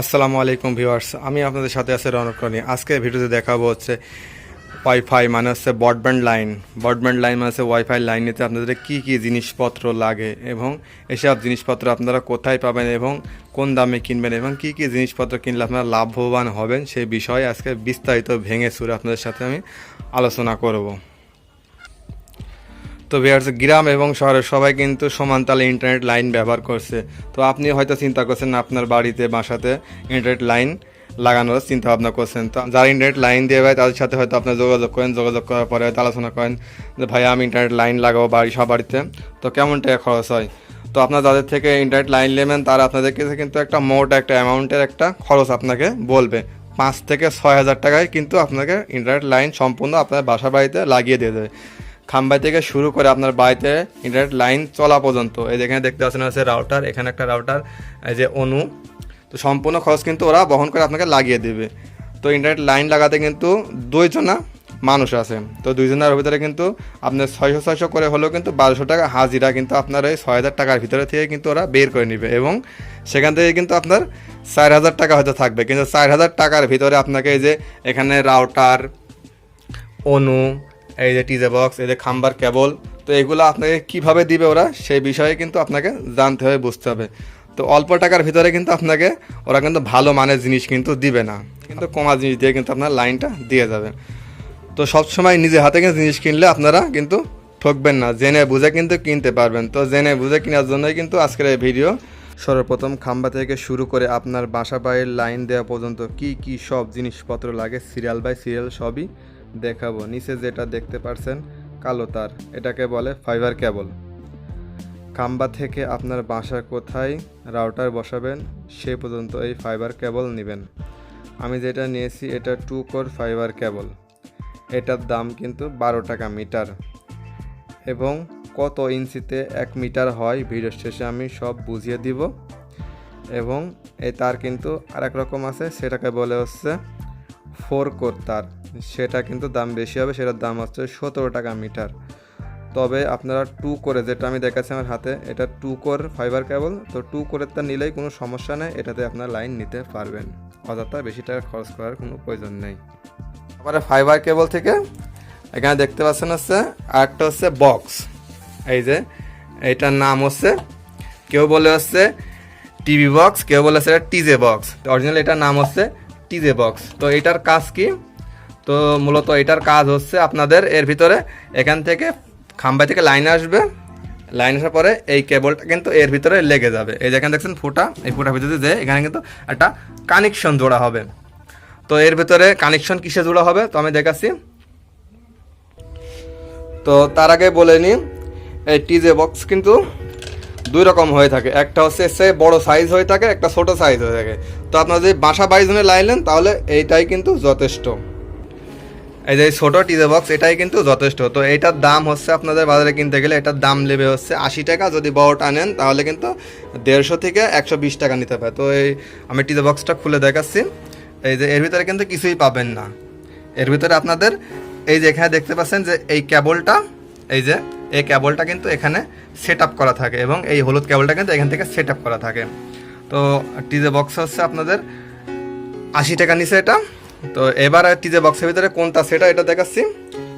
আসসালামু আলাইকুম ভিউয়ার্স, আমি আপনাদের সাথে আছি রনক রনি। আজকে ভিডিওতে দেখাবো হচ্ছে ওয়াইফাই মানে হচ্ছে ব্রডব্যান্ড লাইন ব্রডব্যান্ড লাইন মানে হচ্ছে ওয়াইফাই লাইন নিতে আপনাদের কী কী জিনিসপত্র লাগে এবং এসব জিনিসপত্র আপনারা কোথায় পাবেন এবং কোন দামে কিনবেন এবং কী কী জিনিসপত্র কিনলে আপনারা লাভবান হবেন সেই বিষয়ে আজকে বিস্তারিত ভেঙে সুরে আপনাদের সাথে আমি আলোচনা করব। তো ভিউয়ার্স, গ্রাম এবং শহরের সবাই কিন্তু সমান তালে ইন্টারনেট লাইন ব্যবহার করছে। তো আপনি হয়তো চিন্তা করছেন আপনার বাড়িতে, বাসাতে ইন্টারনেট লাইন লাগানোর চিন্তা ভাবনা করছেন। তো যারা ইন্টারনেট লাইন দিয়ে ভাই, তাদের সাথে হয়তো আপনার যোগাযোগ করেন, যোগাযোগ করার পরে হয়তো আলোচনা করেন যে, ভাই, আমি ইন্টারনেট লাইন লাগাবো বাড়ি, সব বাড়িতে। তো কেমন টাকা খরচ হয়? তো আপনার যাদের থেকে ইন্টারনেট লাইন নেবেন, তারা আপনাদের কাছে কিন্তু একটা মোট একটা অ্যামাউন্টের একটা খরচ আপনাকে বলবে। পাঁচ থেকে ছয় হাজার টাকায় কিন্তু আপনাকে ইন্টারনেট লাইন সম্পূর্ণ আপনার বাসা বাড়িতে লাগিয়ে দিয়ে দেবে। খাম্বাই থেকে শুরু করে আপনার বাড়িতে ইন্টারনেট লাইন চলা পর্যন্ত। এই যেখানে দেখতে পাচ্ছেন হচ্ছে রাউটার এখানে একটা রাউটার এই যে অনু তো সম্পূর্ণ খরচ কিন্তু ওরা বহন করে আপনাকে লাগিয়ে দেবে। তো ইন্টারনেট লাইন লাগাতে কিন্তু দুইজনা মানুষ আছে। তো দুইজনের ভিতরে কিন্তু আপনার ছয়শো ছয়শো করে হলেও কিন্তু বারোশো টাকা হাজিরা কিন্তু আপনার ওই ছয় হাজার টাকার ভিতরে থেকে কিন্তু ওরা বের করে নেবে এবং সেখান থেকে কিন্তু আপনার চার হাজার টাকা হয়তো থাকবে। কিন্তু চার হাজার টাকার ভিতরে আপনাকে এই যে এখানে রাউটার অনু এই যে টিজে বক্স এই যে খাম্বার কেবল তো এগুলো আপনাকে কীভাবে দিবে ওরা সেই বিষয়ে কিন্তু আপনাকে জানতে হবে, বুঝতে হবে। তো অল্প টাকার ভিতরে কিন্তু আপনাকে ওরা কিন্তু ভালো মানের জিনিস কিন্তু দিবে না। কিন্তু কমা জিনিস দিয়ে কিন্তু আপনার লাইনটা দিয়ে যাবে। তো সবসময় নিজে হাতে কিন্তু জিনিস কিনলে আপনারা কিন্তু ঠকবেন না। জেনে বুঝে কিন্তু কিনতে পারবেন। তো জেনে বুঝে কেনার জন্যই কিন্তু আজকের এই ভিডিও সর্বপ্রথম খাম্বা থেকে শুরু করে আপনার বাসা বাড়ির লাইন দেওয়া পর্যন্ত কি কি সব জিনিসপত্র লাগে সিরিয়াল বাই সিরিয়াল সবই দেখাবো। নিচে যেটা দেখতে পারছেন, কালো তার। এটাকে বলে ফাইবার কেবল খাম্বা থেকে আপনার বাসা কোথায় রাউটার বসাবেন, সে পর্যন্ত এই ফাইবার কেবল নেবেন। আমি যেটা নিয়েছি, এটা টু কোর ফাইবার কেবল এটার দাম কিন্তু বারো টাকা মিটার। এবং কত ইঞ্চিতে এক মিটার হয়, ভিডিও শেষে আমি সব বুঝিয়ে দিব। এবং এই তার কিন্তু আরেক রকম আছে, সেটাকে বলে হচ্ছে ফোর কোর তার। সেটা কিন্তু দাম বেশি হবে, সেটার দাম হচ্ছে সতেরো টাকা মিটার। তবে আপনারা টু করে, যেটা আমি দেখাচ্ছি আমার হাতে, এটা টু কোর ফাইবার কেবল। তো টু কোরের তার নিলেই কোনো সমস্যা নেই, এটাতে আপনার লাইন নিতে পারবেন। অযথা বেশি টাকা খরচ করার কোনো প্রয়োজন নেই। তারপরে ফাইবার কেবল থেকে, এখানে দেখতে পাচ্ছেন হচ্ছে, আরেকটা হচ্ছে বক্স। এই যে এইটার নাম হচ্ছে, কেউ বলে হচ্ছে টিভি বক্স, কেউ বলে হচ্ছে টিজে বক্স। অরিজিনাল এটার নাম হচ্ছে টিজে বক্স তো এটার কাজ কি? তো মূলত এটার কাজ হচ্ছে আপনাদের এর ভিতরে এখান থেকে খাম্বা থেকে লাইন আসবে। লাইন আসার পরে এই কেবলটা কিন্তু এর ভিতরে লেগে যাবে। এই যেখানে দেখছেন ফুটা, এই ফুটার ভিতরে যে এখানে কিন্তু একটা কানেকশন জোড়া হবে। তো এর ভিতরে কানেকশন কিসে জোড়া হবে? তো আমি দেখাচ্ছি। তো তার আগে বলে নিই, এই টিজে বক্স কিন্তু দুই রকম হয়ে থাকে। একটা হচ্ছে সে বড় সাইজ হয়ে থাকে, একটা ছোট সাইজ হয়ে থাকে। তো আপনার যদি বাসা বাইশ জনে লাইলেন তাহলে এইটাই কিন্তু যথেষ্ট। এই যে ছোটো টিজে বক্স এটাই কিন্তু যথেষ্ট। তো এটার দাম হচ্ছে আপনাদের বাজারে কিনতে গেলে এটার দাম নেবে হচ্ছে আশি টাকা। যদি বড়টা নেন, তাহলে কিন্তু দেড়শো থেকে একশো বিশ টাকা নিতে পারে তো এই আমি টিজে বক্সটা খুলে দেখাচ্ছি। এই যে এর ভিতরে কিন্তু কিছুই পাবেন না। এর ভিতরে আপনাদের এই যে এখানে দেখতে পাচ্ছেন যে এই কেবলটা এই যে এই কেবলটা কিন্তু এখানে সেট আপ করা থাকে এবং এই হলুদ কেবলটা কিন্তু এখান থেকে সেট আপ করা থাকে। তো টিজে বক্স হচ্ছে আপনাদের আশি টাকা নিচে এটা। তো এবার টিজে বক্সের ভিতরে কোনটা সেটা এটা দেখাচ্ছি।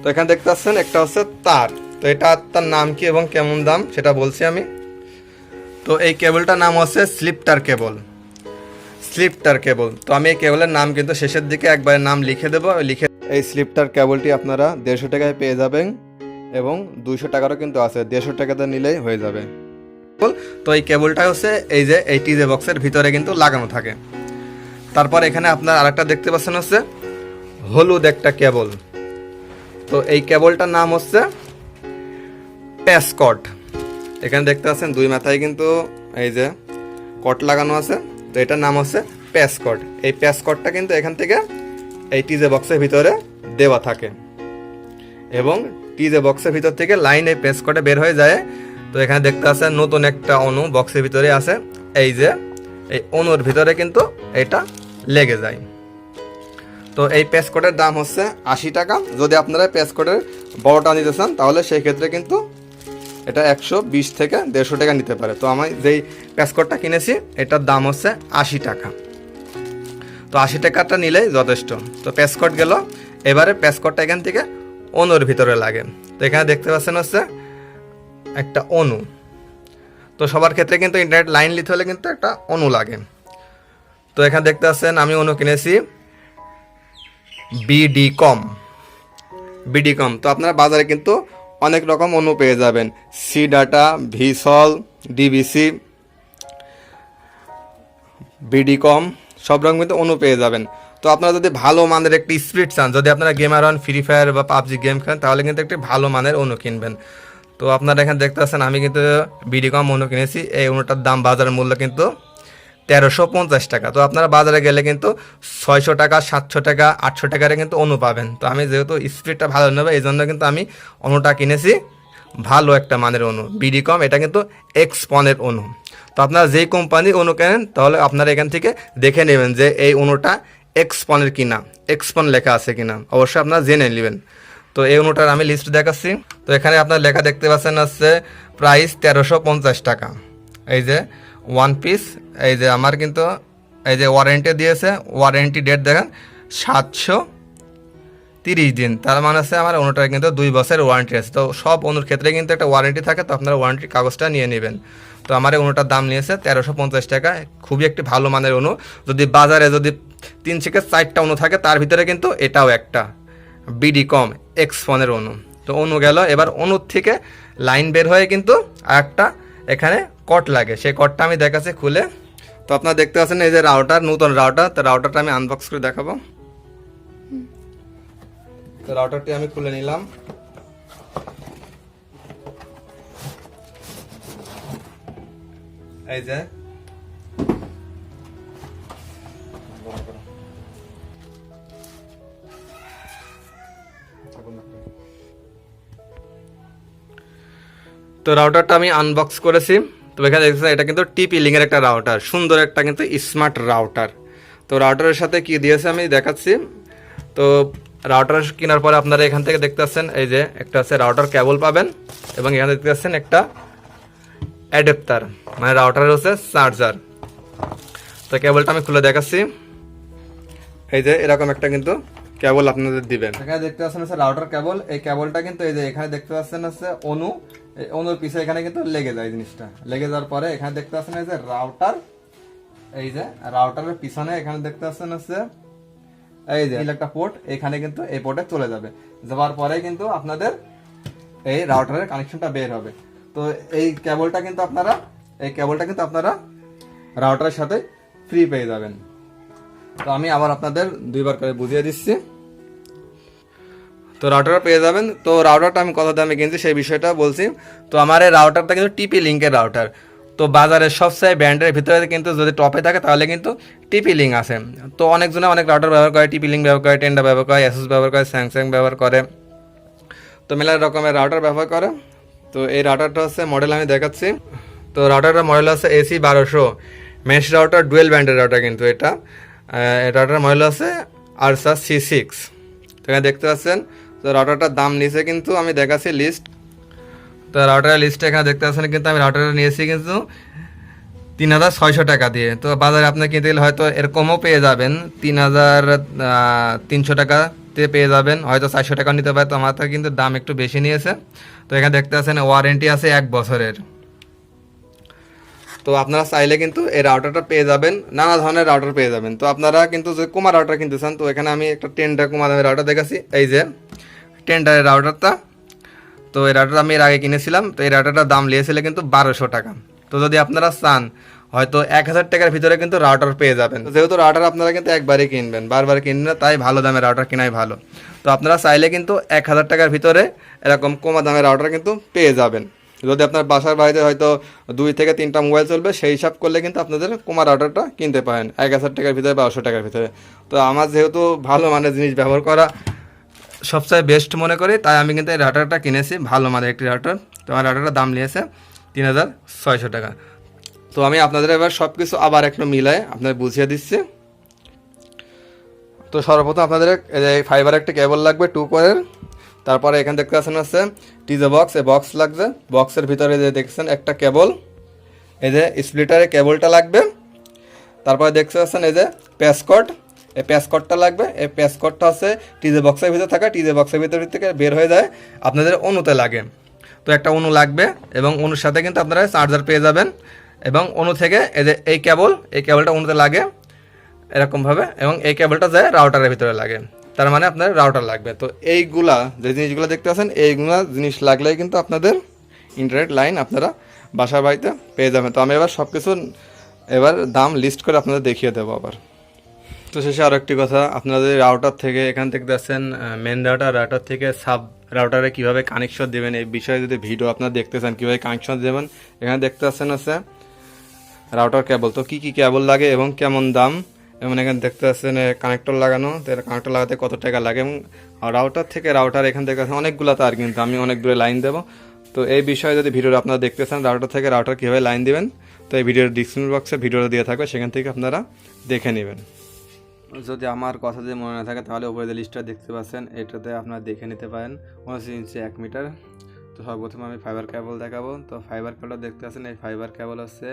তো এখানে দেখতে পাচ্ছেন একটা হচ্ছে তার। তো এটা তার নাম কি এবং কেমন দাম সেটা বলছি আমি। তো এই কেবলটার নাম হচ্ছে স্লিপটার কেবল স্লিপটার কেবল তো আমি এই কেবলের নাম কিন্তু শেষের দিকে একবার নাম লিখে দেবো। লিখে এই স্লিপটার কেবলটি আপনারা দেড়শো টাকায় পেয়ে যাবেন। এবং দুইশো টাকারও কিন্তু আছে, দেড়শো টাকাতে নিলেই হয়ে যাবে। তো এই কেবলটা হচ্ছে এই যে, এই টিজে বক্সের ভিতরে কিন্তু লাগানো থাকে। তারপর এখানে আপনার আরেকটা দেখতে পাচ্ছেন হচ্ছে হলুদ একটা কেবল। তো এই কেবলটার নাম হচ্ছে প্যাসকট। এখানে দেখতে পাচ্ছেন দুই মাথায় কিন্তু এই যে কট লাগানো আছে। তো এটার নাম হচ্ছে প্যাসকট। এই প্যাসকটটা কিন্তু এখান থেকে এই টিজে বক্সের ভিতরে দেওয়া থাকে। এবং টিজে বক্সের ভিতর থেকে লাইন এই প্যাসকটে বের হয়ে যায়। তো এখানে দেখতে পাচ্ছেন নতুন একটা অণু বক্সের ভিতরে আছে। এই যে, এই অণুর ভিতরে কিন্তু এটা লেগে যায়। তো এই প্যাসকোটের দাম হচ্ছে আশি টাকা। যদি আপনারা প্যাসকোটের বড়টা নিতে চান, তাহলে সেই ক্ষেত্রে কিন্তু এটা একশো বিশ থেকে দেড়শো টাকা নিতে পারে। তো আমি যেই প্যাসকোটটা কিনেছি, এটার দাম হচ্ছে আশি টাকা। তো আশি টাকাটা নিলেই যথেষ্ট। তো প্যাসকট গেল। এবারে প্যাসকটটা এখান থেকে অনুর ভিতরে লাগে। তো এখানে দেখতে পাচ্ছেন হচ্ছে একটা অনু তো সবার ক্ষেত্রে কিন্তু ইন্টারনেট লাইন নিতে হলে কিন্তু একটা অনু লাগে। তো এখানে দেখতে পাচ্ছেন আমি অনু কিনেছি বিডি কম বিডি কম তো আপনারা বাজারে কিন্তু অনেক রকম অনু পেয়ে যাবেন। সি ডাটা ভিসল ডিবিসি বিডি কম সব রকম কিন্তু অনু পেয়ে যাবেন। তো আপনারা যদি ভালো মানের একটি স্পিড চান, যদি আপনারা গেমার হন ফ্রি ফায়ার বা পাবজি গেম খেলেন, তাহলে কিন্তু একটি ভালো মানের অনু কিনবেন। তো আপনারা এখানে দেখতে পাচ্ছেন, আমি কিন্তু বিডি কম অনু কিনেছি। এই অনুটার দাম বাজারের মূল্য কিন্তু তেরোশো পঞ্চাশ টাকা। তো আপনারা বাজারে গেলে কিন্তু ছয়শো টাকা, সাতশো টাকা, আটশো টাকারে কিন্তু অনু পাবেন। তো আমি যেহেতু স্পিডটা ভালো নেবে, এই জন্য কিন্তু আমি অনুটা কিনেছি। ভালো একটা মানের অনু বিডি কম এটা কিন্তু এক্সপনের অনু তো আপনারা যেই কোম্পানির অনু কেনেন, তাহলে আপনারা এখান থেকে দেখে নেবেন যে এই অনুটা এক্সপনের কিনা এক্সপন লেখা আছে কিনা, অবশ্যই আপনারা জেনে নেবেন। তো এই অনুটার আমি লিস্ট দেখাচ্ছি। তো এখানে আপনার লেখা দেখতে পাচ্ছেন হচ্ছে প্রাইস তেরোশো পঞ্চাশ টাকা। এই যে ওয়ান পিস এই যে আমার কিন্তু, এই যে ওয়ারেন্টি দিয়েছে ওয়ারেন্টি ডেট দেখেন, সাতশো তিরিশ দিন। তার মানে আছে আমার অনুটার কিন্তু দুই বছরের ওয়ারেন্টি আছে। তো সব অনুর ক্ষেত্রে কিন্তু একটা ওয়ারেন্টি থাকে, তো আপনারা ওয়ারেন্টির কাগজটা নিয়ে নেবেন। তো আমার এই অনুটার দাম নিয়েছে তেরোশো পঞ্চাশ টাকা। খুবই একটি ভালো মানের অনু যদি বাজারে যদি তিন থেকে চারটা অনু থাকে, তার ভিতরে কিন্তু এটাও একটা বিডি কম এক্স ফোনের অনু। তো অনু গেল, এবার অনুর থেকে লাইন বের হয়ে কিন্তু একটা এখানে কট লাগে। সেই কটটা আমি দেখাচ্ছি খুলে। তো আপনারা দেখতে পাচ্ছেন এই যে রাউটার নতুন রাউটার তো রাউটারটা আমি আনবক্স করে দেখাবো। তো রাউটারটি আমি খুলে নিলাম। এই যে তো রাউটারটা আমি আনবক্স করেছি। তো এখানে দেখছেন এটা কিন্তু টিপি লিঙ্কের একটা রাউটার সুন্দর একটা কিন্তু স্মার্ট রাউটার তো রাউটারের সাথে কি দিয়েছে আমি দেখাচ্ছি। তো রাউটার কেনার পরে আপনারা এখান থেকে দেখতে পাচ্ছেন, এই যে একটা আছে রাউটার কেবল পাবেন এবং এখানে দেখতে পাচ্ছেন একটা অ্যাডাপ্টার মানে রাউটারের হচ্ছে চার্জার তো কেবলটা আমি খুলে দেখাচ্ছি। এই যে এরকম একটা কিন্তু কেবল আপনাদের দিবেন। এখানে দেখতে পাচ্ছেন হচ্ছে রাউটার কেবল। এই কেবলটা কিন্তু এই যে এখানে দেখতে পাচ্ছেন হচ্ছে অনু। অনুর পিছে এখানে কিন্তু লেগে যায় জিনিসটা। লেগে যাওয়ার পরে এখানে দেখতে পাচ্ছেন এই যে রাউটার। এই যে রাউটারের পিছনে এখানে দেখতে পাচ্ছেন হচ্ছে এই যে একটা পোর্ট। এখানে কিন্তু এই পোর্টে চলে যাবে। যাওয়ার পরে কিন্তু আপনাদের এই রাউটারের কানেকশনটা বের হবে। তো এই কেবলটা কিন্তু আপনারা, এই কেবলটা কিন্তু আপনারা রাউটারের সাথে ফ্রি পেয়ে যাবেন। তো আমি আবার আপনাদের দুইবার করে বুঝিয়ে দিচ্ছি। তো রাউটার পেয়ে যাবেন। তো রাউটারটা আমি কত দামে কিনছি সেই বিষয়টা বলছি। তো আমার এই রাউটারটা কিন্তু টিপি লিঙ্কের রাউটার তো বাজারের সবচেয়ে ব্র্যান্ডের ভিতরে কিন্তু যদি টপে থাকে তাহলে কিন্তু টিপি লিঙ্ক আছে। তো অনেকজনে অনেক রাউটার ব্যবহার করে টিপি লিঙ্ক ব্যবহার করে টেন্ডা ব্যবহার করে অ্যাসুস ব্যবহার করে স্যামসাং ব্যবহার করে। তো মেলা রকমের রাউটার ব্যবহার করে। তো এই রাউটারটা হচ্ছে মডেল আমি দেখাচ্ছি। তো রাউটারটা মডেল আছে এসি বারোশো। মেশ রাউটার ডুয়েল ব্যান্ডের রাউটার কিন্তু এটা। রাউটার মডেল আছে আরসা সি সিক্স তো এখানে দেখতে পাচ্ছেন তো রাউটারটার দাম নিচে কিন্তু আমি দেখাচ্ছি লিস্ট তো রাউটারের লিস্টে এখানে দেখতে পাচ্ছেন কিন্তু আমি রাউটারটা নিয়েছি কিন্তু তিন হাজার ছয়শো টাকা দিয়ে। তো বাজারে আপনি কিনতে গেলে হয়তো এরকমও পেয়ে যাবেন। তিন হাজার তিনশো টাকাতে পেয়ে যাবেন। হয়তো চারশো টাকা নিতে পারে। তো আমার কিন্তু দাম একটু বেশি নিয়েছে। তো এখানে দেখতে পাচ্ছেন ওয়ারেন্টি আছে এক বছরের। তো আপনারা চাইলে কিন্তু এই রাউটারটা পেয়ে যাবেন। নানা ধরনের রাউটার পেয়ে যাবেন। তো আপনারা কিন্তু যে কুমার রাউটার কিনতে চান, তো এখানে আমি একটা টেন্ডার কুমা দামের রাউটার দেখাচ্ছি। এই যে টেন্ডারের রাউটারটা তো এই রাউটার আমি এর আগে কিনেছিলাম। তো এই রাউটারটার দাম নিয়েছিল কিন্তু বারোশো টাকা। তো যদি আপনারা চান, হয়তো এক হাজার টাকার ভিতরে কিন্তু রাউটার পেয়ে যাবেন। যেহেতু রাউটার আপনারা কিন্তু একবারই কিনবেন, বারবার কিনবেন তাই ভালো দামের রাউটার কেনাই ভালো। তো আপনারা চাইলে কিন্তু এক হাজার টাকার ভিতরে এরকম কমা দামের রাউটার কিন্তু পেয়ে যাবেন। যদি আপনার বাসার বাড়িতে হয়তো দুই থেকে তিনটা মোবাইল চলবে, সেই হিসাব করলে কিন্তু আপনাদের কুমার রাউটারটা কিনতে পারেন। এক হাজার টাকার ভিতরে বারোশো টাকার ভিতরে। তো আমার যেহেতু ভালো মানের জিনিস ব্যবহার করা সবচেয়ে বেস্ট মনে করি, তাই আমি কিন্তু এই রাউটারটা কিনেছি, ভালো মানের একটি রাউটার তো আমার রাউটারটার দাম নিয়েছে তিন হাজার ছয়শো টাকা। তো আমি আপনাদের এবার সব কিছু আবার একটু মিলায় আপনাদের বুঝিয়ে দিচ্ছি। তো সর্বপ্রথম আপনাদের এই ফাইবার একটা কেবল লাগবে টু কোয়ারের তারপরে এখানে দেখতে পাচ্ছেন হচ্ছে টিজে বক্স এই বক্স লাগবে। বক্সের ভিতরে যে দেখছেন একটা কেবল এই যে স্প্লিটারে কেবলটা লাগবে। তারপরে দেখতে পাচ্ছেন এই যে প্যাসকট এই প্যাসকটটা লাগবে, এই প্যাসকটটা হচ্ছে টিজে বক্সের ভিতরে থাকা টিজে বক্সের ভিতর থেকে বের হয়ে যায়, আপনাদের অনুতে লাগে। তো একটা অনু লাগবে এবং অনুর সাথে কিন্তু আপনারা চার্জার পেয়ে যাবেন এবং অনু থেকে এই যে এই কেবল এই কেবলটা অনুতে লাগে এরকমভাবে এবং এই কেবলটা যায় রাউটারের ভিতরে লাগে, তার মানে আপনার রাউটার লাগবে। তো এইগুলা যে জিনিসগুলো দেখতে পাচ্ছেন, এইগুলা জিনিস লাগলেই কিন্তু আপনাদের ইন্টারনেট লাইন আপনারা বাসার বাড়িতে পেয়ে যাবেন। তো আমি এবার সব কিছু এবার দাম লিস্ট করে আপনাদের দেখিয়ে দেবো আবার। তো শেষে আরও একটি কথা। আপনাদের রাউটার থেকে এখান থেকে দেখছেন মেন রাউটার রাউটার থেকে সাব রাউটারে কীভাবে কানেকশন দেবেন, এই বিষয়ে যদি ভিডিও আপনারা দেখতে চান, কীভাবে কানেকশন দেবেন, এখানে দেখতে পাচ্ছেন হচ্ছে রাউটার কেবল তো কী কী কেবল লাগে এবং কেমন দাম? এবং এখানে দেখতে পাচ্ছেন কানেক্টর লাগানো, তো কানেক্টর লাগাতে কত টাকা লাগে? এবং রাউটার থেকে রাউটার এখান থেকে অনেকগুলো তার কিন্তু, আমি অনেক দূরে লাইন দেবো। তো এই বিষয়ে যদি ভিডিও আপনারা দেখতে চান রাউটার থেকে রাউটার কীভাবে লাইন দেবেন, তো এই ভিডিওর ডিসক্রিপশন বক্সে ভিডিওটা দিয়ে থাকবে, সেখান থেকে আপনারা দেখে নেবেন। যদি আমার কথা যদি মনে না থাকে, তাহলে উপরে যে লিস্টটা দেখতে পাচ্ছেন, এটাতে আপনারা দেখে নিতে পারেন। উনআশি ইঞ্চি এক মিটার। তো সর্বপ্রথম আমি ফাইবার কেবল দেখাবো। তো ফাইবার কেবলটা দেখতে পাচ্ছেন, এই ফাইবার কেবল হচ্ছে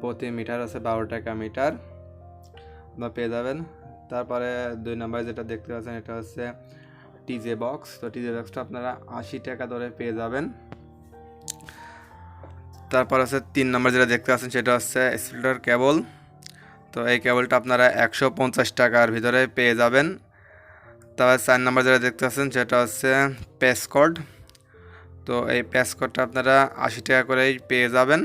প্রতি মিটার হচ্ছে বারো টাকা মিটার। আপনারা পেয়ে যাবেন। তারপরে দুই নম্বরে যেটা দেখতে পাচ্ছেন, এটা হচ্ছে টিজে বক্স তো টিজে বক্সটা আপনারা আশি টাকা ধরে পেয়ে যাবেন। তারপর হচ্ছে তিন নম্বর যেটা দেখতে পাচ্ছেন, সেটা হচ্ছে স্প্লিটার কেবল তো এই কেবলটা আপনারা একশো পঞ্চাশ টাকার ভিতরে পেয়ে যাবেন। তারপর চার নম্বর যেটা দেখতে পাচ্ছেন, সেটা হচ্ছে প্যাসকোড তো এই প্যাসকোডটা আপনারা আশি টাকা করেই পেয়ে যাবেন।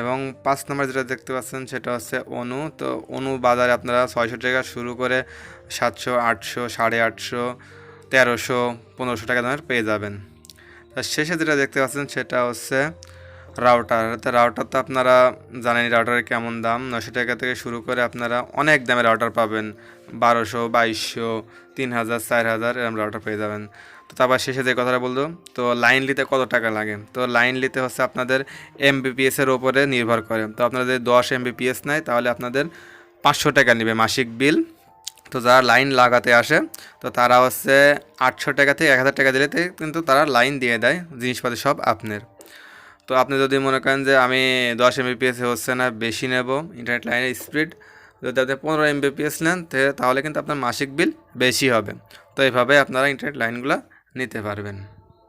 এবং পাঁচ নম্বর যেটা দেখতে পাচ্ছেন, সেটা হচ্ছে অনু। তো অনু বাজারে আপনারা ছয়শো টাকা শুরু করে সাতশো, আটশো, সাড়ে আটশো, তেরোশো, পনেরোশো টাকা দামের পেয়ে যাবেন। তার শেষে যেটা দেখতে পাচ্ছেন, সেটা হচ্ছে রাউটার রাউটার তো আপনারা জানেন রাউটারের কেমন দাম? নশো টাকা থেকে শুরু করে আপনারা অনেক দামে রাউটার পাবেন। বারোশো, বাইশশো তিন হাজার চার হাজার এরকম রাউটার পেয়ে যাবেন। তো তারপর শেষে যে কথাটা বলতো তো লাইন নিতে কত টাকা লাগে? তো লাইন নিতে হচ্ছে আপনাদের এম এমবিপিএসের ওপরে নির্ভর করে। তো আপনারা যদি দশ এম এমবিপিএস নেয়, তাহলে আপনাদের পাঁচশো টাকা নেবে মাসিক বিল তো যারা লাইন লাগাতে আসে, তো তারা হচ্ছে আটশো টাকা থেকে এক হাজার টাকা দিলে কিন্তু তারা লাইন দিয়ে দেয়, জিনিসপাতি সব আপনার। তো আপনি যদি মনে করেন যে আমি দশ এমবিপিএস হচ্ছে না, বেশি নেব ইন্টারনেট লাইনের স্পিড যদি আপনি পনেরো এমবিপিএস নেন তাহলে কিন্তু আপনার মাসিক বিল বেশি হবে। তো এইভাবে আপনারা ইন্টারনেট লাইনগুলো নিতে পারবেন।